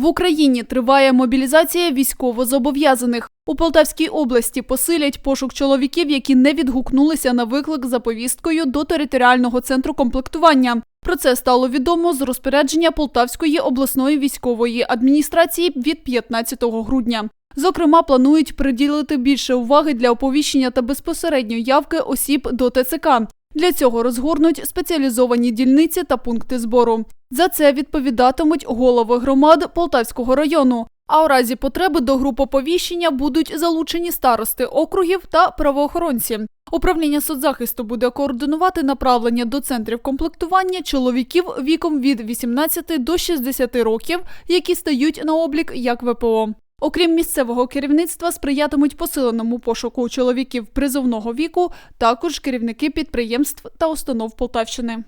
В Україні триває мобілізація військовозобов'язаних. У Полтавській області посилять пошук чоловіків, які не відгукнулися на виклик за повісткою до територіального центру комплектування. Про це стало відомо з розпорядження Полтавської обласної військової адміністрації від 15 грудня. Зокрема, планують приділити більше уваги для оповіщення та безпосередньої явки осіб до ТЦК. Для цього розгорнуть спеціалізовані дільниці та пункти збору. За це відповідатимуть голови громад Полтавського району. А у разі потреби до груп оповіщення будуть залучені старости округів та правоохоронці. Управління соцзахисту буде координувати направлення до центрів комплектування чоловіків віком від 18 до 60 років, які стають на облік як ВПО. Окрім місцевого керівництва, сприятимуть посиленому пошуку чоловіків призовного віку, також керівники підприємств та установ Полтавщини.